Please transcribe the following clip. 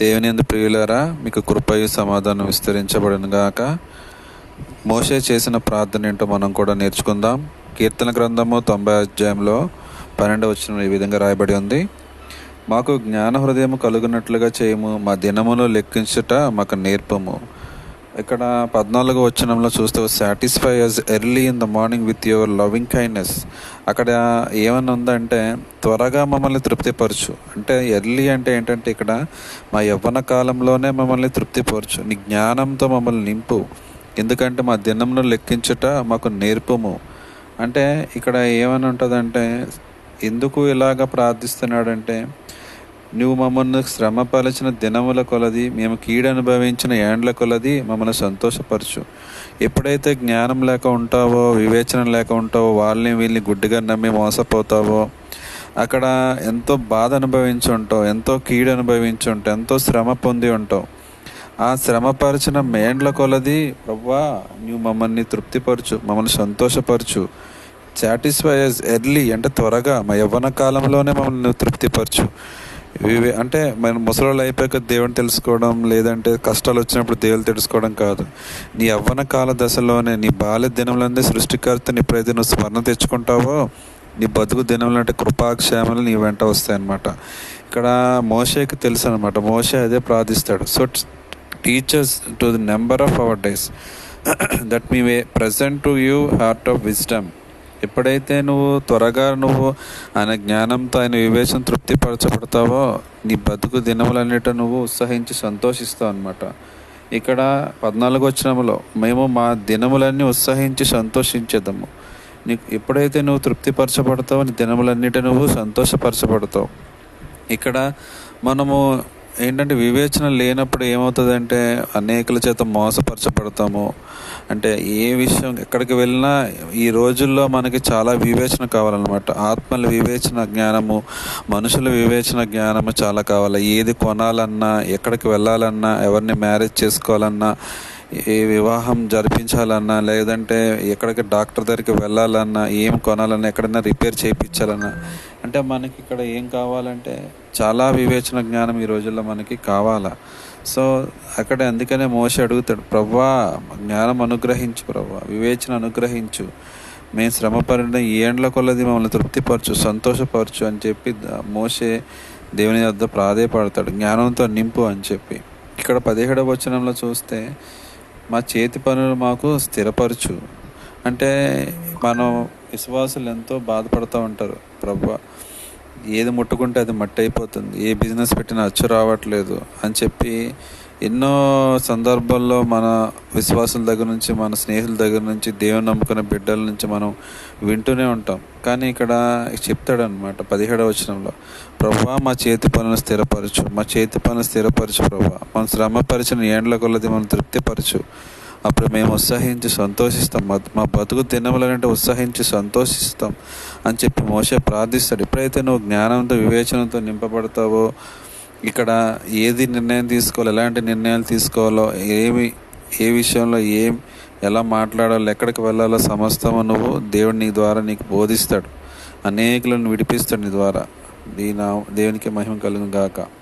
దేవుని ఎందు ప్రియులారా మీకు కృపయు సమాధానం విస్తరించబడిన గాక. మోషే చేసిన ప్రార్థన ఏంటో మనం కూడా నేర్చుకుందాం. కీర్తన గ్రంథము తొంభై అధ్యాయంలో పన్నెండు వచ్చిన ఈ విధంగా రాయబడి ఉంది. మాకు జ్ఞాన హృదయము కలుగునట్లుగా చేయము మా దినమును లెక్కించుట మాకు నేర్పము. ఇక్కడ పద్నాలుగో వచనంలో చూస్తే satisfy us early in the morning with your loving kindness అక్కడ ఏమన్నా ఉందంటే త్వరగా మమ్మల్ని తృప్తిపరచు. అంటే ఎర్లీ అంటే ఏంటంటే ఇక్కడ మా యవ్వన కాలంలోనే మమ్మల్ని తృప్తిపరచు. నీ జ్ఞానంతో మమ్మల్ని నింపు. ఎందుకంటే మా దినంను లెక్కించుట మాకు నేర్పము. అంటే ఇక్కడ ఏమని ఉంటుందంటే ఎందుకు ఇలాగ ప్రార్థిస్తున్నాడంటే నువ్వు మమ్మల్ని శ్రమపరచిన దినముల కొలది మేము కీడు అనుభవించిన ఏండ్ల కొలది మమ్మల్ని సంతోషపరచు. ఎప్పుడైతే జ్ఞానం లేక ఉంటావో వివేచన లేక ఉంటావో వాళ్ళని వీళ్ళని గుడ్డిగా నమ్మి మోసపోతావో అక్కడ ఎంతో బాధ అనుభవించి ఉంటావు ఎంతో కీడు అనుభవించి ఉంటావు ఎంతో శ్రమ పొంది ఉంటావు. ఆ శ్రమపరిచిన మేండ్ల కొలది ప్రవ్వా నువ్వు మమ్మల్ని తృప్తిపరచు మమ్మల్ని సంతోషపరచు. సాటిస్ఫై ఎర్లీ అంటే త్వరగా మా యవ్వన కాలంలోనే మమ్మల్ని నువ్వు తృప్తిపరచు. ఇవి అంటే మన ముసలోళ్ళు అయిపోయాక దేవుని తెలుసుకోవడం లేదంటే కష్టాలు వచ్చినప్పుడు దేవుని తెలుసుకోవడం కాదు. నీ యవ్వన కాల దశలోనే నీ బాల్య దినంలోనే సృష్టికర్తని ఎప్పుడైతే నువ్వు స్మరణ తెచ్చుకుంటావో నీ బతుకు దినంలో అంటే కృపాక్షేమాలు నీ వెంట వస్తాయన్నమాట. ఇక్కడ మోషేకి తెలుసు అనమాట మోషే అదే ప్రార్థిస్తాడు. So teach us to the number of our days that me way present to you heart of wisdom ఎప్పుడైతే నువ్వు త్వరగా నువ్వు ఆయన జ్ఞానంతో ఆయన వివేచన తృప్తిపరచబడతావో నీ బతుకు దినములన్నిట నువ్వు ఉత్సహించి సంతోషిస్తావు అనమాట ఇక్కడ పద్నాలుగు వచ్చినములో మేము మా దినములన్నీ ఉత్సహించి సంతోషించేద్దాము నీకు ఎప్పుడైతే నువ్వు తృప్తిపరచబడతావో నీ దినములన్నిటి నువ్వు సంతోషపరచబడతావు. ఇక్కడ మనము ఏంటంటే వివేచన లేనప్పుడు ఏమవుతుందంటే అనేకుల చేత మోసపరచబడతాము. అంటే ఏ విషయం ఎక్కడికి వెళ్ళినా ఈ రోజుల్లో మనకి చాలా వివేచన కావాలన్నమాట. ఆత్మల వివేచన జ్ఞానము మనుషుల వివేచన జ్ఞానము చాలా కావాలి. ఏది కొనాలన్నా ఎక్కడికి వెళ్ళాలన్నా ఎవరిని మ్యారేజ్ చేసుకోవాలన్నా ఏ వివాహం జరిపించాలన్నా లేదంటే ఎక్కడికి డాక్టర్ దగ్గరికి వెళ్ళాలన్నా ఏం కొనాలన్నా ఎక్కడైనా రిపేర్ చేయించాలన్నా అంటే మనకి ఇక్కడ ఏం కావాలంటే చాలా వివేచన జ్ఞానం ఈ రోజుల్లో మనకి కావాలా. సో అక్కడ అందుకనే మోస అడుగుతాడు ప్రవ్వా జ్ఞానం అనుగ్రహించు ప్రవ్వా వివేచన అనుగ్రహించు. మేము శ్రమపడిన ఏండ్ల కొలది మమ్మల్ని తృప్తిపరచు సంతోషపరచు అని చెప్పి మోసే దేవుని వద్ద ప్రాధేయపడతాడు జ్ఞానంతో నింపు అని చెప్పి. ఇక్కడ పదిహేడవ వచనంలో చూస్తే మా చేతి పనులు మాకు స్థిరపరచు అంటే మనం విశ్వాసులు ఎంతో బాధపడుతూ ఉంటారు. ప్రభు ఏది ముట్టుకుంటే అది మట్టి అయిపోతుంది ఏ బిజినెస్ పెట్టినా అచ్చు రావట్లేదు అని చెప్పి ఎన్నో సందర్భాల్లో మన విశ్వాసుల దగ్గర నుంచి మన స్నేహితుల దగ్గర నుంచి దేవుని నమ్ముకున్న బిడ్డల నుంచి మనం వింటూనే ఉంటాం. కానీ ఇక్కడ చెప్తాడనమాట పదిహేడవ వచనంలో ప్రభా మా చేతి పనులు స్థిరపరచు మా చేతి పనులు స్థిరపరచు ప్రభా. మన శ్రమపరిచిన ఏండ్ల కొలది మనం తృప్తిపరచు. అప్పుడు మేము ఉత్సహించి సంతోషిస్తాం. మా బతుకు తినములనంటే ఉత్సహించి సంతోషిస్తాం అని చెప్పి మోసే ప్రార్థిస్తాడు. ఎప్పుడైతే నువ్వు జ్ఞానంతో వివేచనంతో నింపబడతావో ఇక్కడ ఏది నిర్ణయం తీసుకోవాలో ఎలాంటి నిర్ణయాలు తీసుకోవాలో ఏమి ఏ విషయంలో ఏం ఎలా మాట్లాడాలో ఎక్కడికి వెళ్ళాలో సమస్తము నువ్వు దేవుడు నీ ద్వారా నీకు బోధిస్తాడు. అనేకులను విడిపిస్తాడు నీ ద్వారా. దీని దేవునికి మహిమ కలుగుగాక గాక.